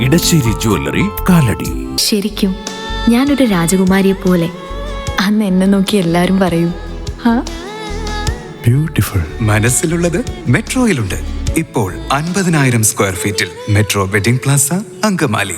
Edasseri jewellery Kalady. ശരിക്കും ഞാനൊരു രാജകുമാരിയെ പോലെ. അന്ന് എന്നെ നോക്കി എല്ലാരും പറയും ബ്യൂട്ടിഫുൾ Beautiful. മനസ്സിലുള്ളത് മെട്രോയിലുണ്ട്. ഇപ്പോൾ അൻപതിനായിരം സ്ക്വയർ ഫീറ്റിൽ metro wedding plaza Angamaly.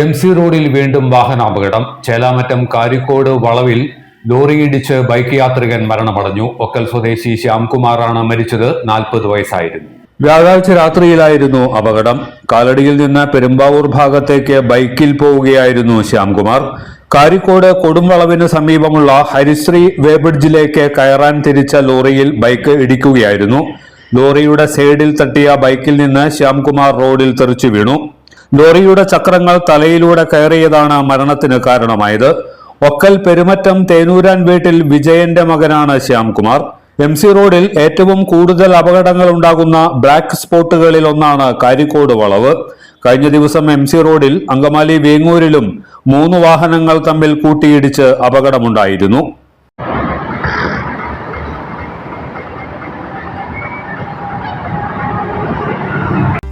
M C റോഡിൽ വീണ്ടും വാഹനാപകടം. ചേലാമറ്റം കാരിക്കോട് വളവിൽ ലോറിയിടിച്ച് ബൈക്ക് യാത്രികൻ മരണമടഞ്ഞു. ഒക്കൽ സ്വദേശി ശ്യാംകുമാറാണ് മരിച്ചത്. നാൽപ്പത് വയസ്സായിരുന്നു. വ്യാഴാഴ്ച രാത്രിയിലായിരുന്നു അപകടം. കാലടിയിൽ നിന്ന് പെരുമ്പാവൂർ ഭാഗത്തേക്ക് ബൈക്കിൽ പോവുകയായിരുന്നു ശ്യാംകുമാർ. കാരിക്കോട് കൊടുംവളവിന് സമീപമുള്ള ഹരിശ്രീ വേബ്രിഡ്ജിലേക്ക് കയറാൻ തിരിച്ച ലോറിയിൽ ബൈക്ക് ഇടിക്കുകയായിരുന്നു. ലോറിയുടെ സൈഡിൽ തട്ടിയ ബൈക്കിൽ നിന്ന് ശ്യാംകുമാർ റോഡിൽ തെറിച്ചു വീണു. ലോറിയുടെ ചക്രങ്ങൾ തലയിലൂടെ കയറിയതാണ് മരണത്തിന് കാരണമായത്. ഒക്കൽ പെരുമറ്റം തേനൂരാൻ വീട്ടിൽ വിജയന്റെ മകനാണ് ശ്യാംകുമാർ. എം സി റോഡിൽ ഏറ്റവും കൂടുതൽ അപകടങ്ങൾ ഉണ്ടാകുന്ന ബ്ലാക്ക് സ്പോട്ടുകളിൽ ഒന്നാണ് കാരിക്കോട് വളവ്. കഴിഞ്ഞ ദിവസം എം സി റോഡിൽ അങ്കമാലി വേങ്ങൂരിലും മൂന്ന് വാഹനങ്ങൾ തമ്മിൽ കൂട്ടിയിടിച്ച് അപകടമുണ്ടായിരുന്നു.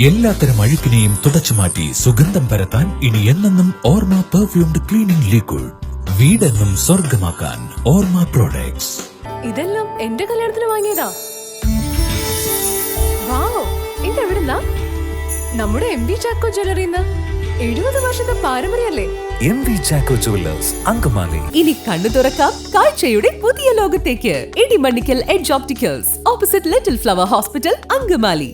എല്ലാത്തരം അഴുക്കിനെയും തുടച്ചു മാറ്റി സുഗന്ധം പരത്താൻ ഇനി എന്നെന്നും ഓർമ്മ പെർഫ്യൂംഡ് ക്ലീനിംഗ് ലിക്വിഡ് വീടെന്നും സ്വർഗമാക്കാൻ ഓർമ്മ പ്രോഡക്ട്സ് ഇതെല്ലാം എന്റെ കല്യാണത്തിന് വാങ്ങിയതാ. വാവ് ഇതെവിടുന്നാ? നമ്മുടെ എം വി ചാക്കോ ജ്വല്ലറിന്ന് എഴുപത് വർഷത്തെ പാരമ്പര്യല്ലേ M V Chacko jewellers Angamaly. ഇനി കണ്ണു തുറക്കാം കാഴ്ചയുടെ പുതിയ ലോകത്തേക്ക്. Edimannickal edge opticals opposite little flower hospital Angamaly.